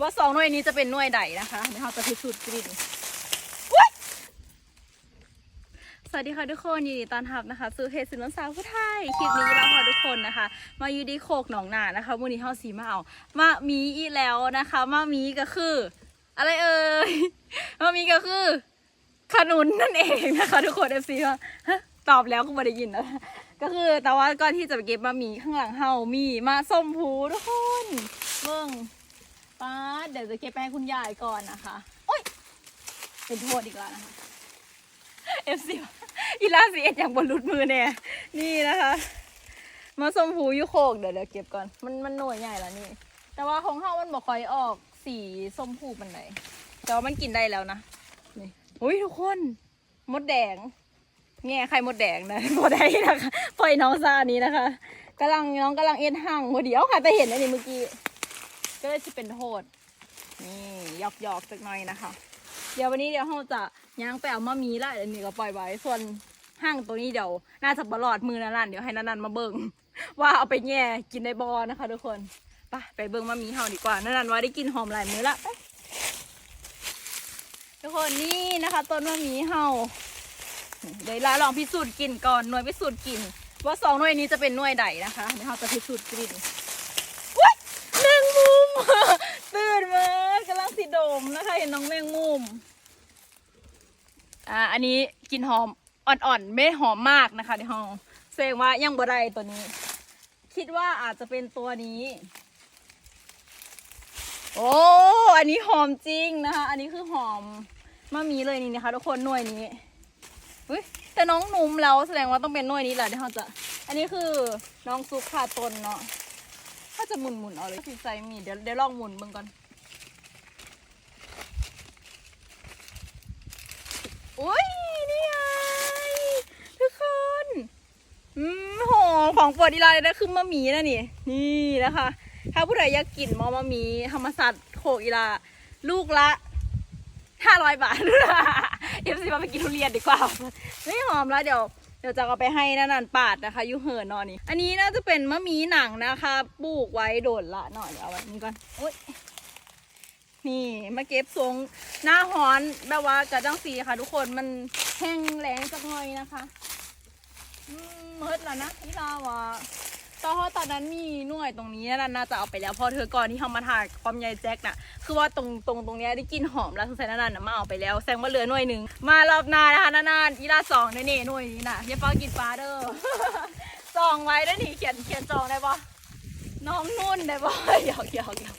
ว่าสองหน่วยนี้จะเป็นหน่วยใดนะคะเดี๋ยวเราจะพิสูจน์กันสวัสดีค่ะทุกคนยินดีต้อนรับนะคะสู่เพจสินวนสาวผู้ไทยคลิปนี้เราพาทุกคนนะคะ มาอยู่ดีโคกหนองนานะคะวันนี้เฮาสีมาเอามามีอีกแล้วนะคะมามีก็คือ อะไรเอ่ยมามีก็คือ ขนุนนั่นเองนะคะ ทุกคนเอฟซีว่าตอบแล้วก็ไม่ได้ยินนะก็คือแต่ว่าก่อนที่จะไปเก็บมามีข้างหลังเฮามีมาส้มผูทุกคน ดเดี๋ยวจะเก็บไปให้คุณยายก่อนนะคะโอ้ยเป็นโทษอีกแล้วนะคะเอฟซีอีลาสีเอ็ดอย่างบนรุดมือเนี่ยนี่นะคะ มาส้มผูยุโคกเดี๋ยวเดี๋ยวเก็บก่อนมันมันหน่วยใหญ่แล้วนี่ แต่ว่าของเฮามันบอกคอยออกสีส้มผูปันไหนแต่ว่ามันกินได้แล้วนะนี่อุ้ยทุกคนมดแดงแง่ไข่มดแดงนะพอได้นะคะปล่อยน้องซานี้นะคะกำลังน้องกำลังเอ็นห่างพอเดียวค่ะแต่เห็นอันนี้เมื่อกี้ก็เลยจะเป็นโทษ นี่หยอกหยอกๆสักหน่อยนะคะ เดี๋ยววันนี้เดี๋ยวเราจะย่างไปเอามามีละเดี๋ยวนี้ก็ปล่อยไว้ส่วนห้างตัวนี้เดี๋ยวน่าจะบลอดมือนันๆเดี๋ยวให้นันๆมาเบิ่งว่าเอาไปแง่กินในบอนะคะ ทุกคนไปไปเบิ่งมามีเฮาดีกว่านันๆว่าได้กินหอมหลายมื้อละทุกคนนี่นะคะต้นมะมีเฮาเดี๋ยวลาลองพิสูจน์กลิ่นก่อนหน่วยพิสูจน์กลิ่นว่าสองหน่วยนี้จะเป็นหน่วยใดนะคะเดี๋ยวเราจะพิสูจน์กลิ่นว้ยแมงมุมากำลังสีดมนะคะเห็นน้องแมงมุม อ่า อันนี้กลิ่นหอมอ่อนๆ ไม่หอมมากนะคะเดี๋ยวเราแสดงว่ายังบ่ได้ตัวนี้ คิดว่าอาจจะเป็นตัวนี้ โอ้ อันนี้หอมจริงนะคะ อันนี้คือหอมมะมีเลยนี่นะคะทุกคนหน่วยนี้เฮ้ยแต่น้องนุ่มแล้วแสดงว่าต้องเป็นหน่วยนี้แหละเดี๋ยวเราจะ อันนี้คือน้องซุปขาตนเนาะถ้าจะหมุนหมุนๆเอาเลยสิใจมีเดี๋ยวเดี๋ยวลองหมุนเบิ่งก่อน อุ้ยนี่ไงทุกคนอืมหอมของโปรดอีลาเลยนะคือมะหมี่นะนี่นี่นะคะ ถ้าผู้ใดอยากกินมอมะหมีธรรมศาสตร์โคกอีลา ลูกละห้าร้อยบาทเอฟซีมาไปกินทุเรียนดีกว่าไม่หอมแล้วเดี๋ยวเดี๋ยวจะเอาไปให้นันนันปาดนะคะยูเหินนอนนี่ อันนี้น่าจะเป็นมะมีหนังนะคะ ปลูกไว้โดดละหน่อยเดี๋ยวเอาไว้นี่ก่อนโอ๊ย นี่มาเก็บทรงหน้าฮ้อนแบบว่ากระจังสีค่ะ ทุกคนมันแห้งแล้งจักหน่อยนะคะอืมเมิดแล้วนะพี่ลาวะตอนตอนนั้นมีหน่วยตรงนี้นั่นน่าจะเอาไปแล้วพอเธอก่อนที่เขามาถ่ายความใหญ่แจ็คน่ะ คือว่าตรงตรงตรงเนี้ยได้กินหอมแล้วสงสัยนั่นน่ะมาเอาไปแล้วแซงว่าเหลือหน่วยหนึ่งมารอบหน้านะคะนานๆอีลาสองเนี่ยนี่หน่วยนี้น่ะอย่าเฝ้ากินฟ้าเด้อจองไว้แล้วนี่เขียนเขียนจองได้ปะน้องนุ่นได้ปะหยอกหยอกหยอก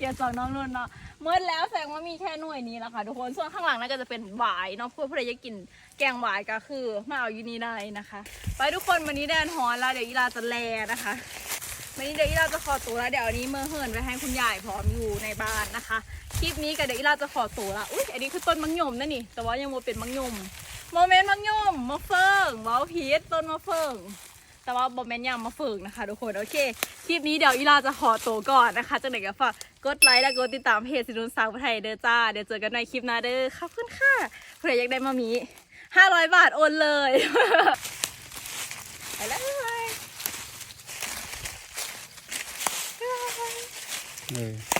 เขียนจองน้องนุ่นเนาะเมื่อแล้วแสดงว่ามีแค่หน่วยนี้แหละค่ะทุกคนส่วนข้างหลังนั่นก็จะเป็นหวายเนาะเพื่อผู้ใดอยากกินแกงหวายก็คือมาเอาอยู่นี่ได้นะคะ ไปทุกคนวันนี้แดนฮอนแล้วเดี๋ยวอีลาจะแลนะคะวันนี้เดี๋ยวอีลาจะขอตัวแล้วเดี๋ยวอันนี้เมื่อเฮิร์นไปให้คุณยายพร้อมอยู่ในบ้านนะคะคลิปนี้กับเดี๋ยวอีลาจะขอตัวละอุ้ยอันนี้คือต้นมังยมนั่นนี่แต่ว่ายังโมเป็นมังยมโมเมนต์มังยมมะเฟิงว้าพีชต้นมะเฟิง แต่ว่าโมเมนต์ยังมะเฟิงนะคะ ทุกคนโอเคคลิปนี้เดี๋ยวอีลาจะขอตัวก่อนนะคะจังไหนก็ฝากกดไลค์และกดติดตามเพจสินุนสาวไทยเด้อจ้าเดี๋ยวเจอกันในคลิปหน้าเด้อขอบคุณค่ะใครออยากได้มามีห้าร้อยบาทโอนเลยไปแล้วบ๊ายบายเออ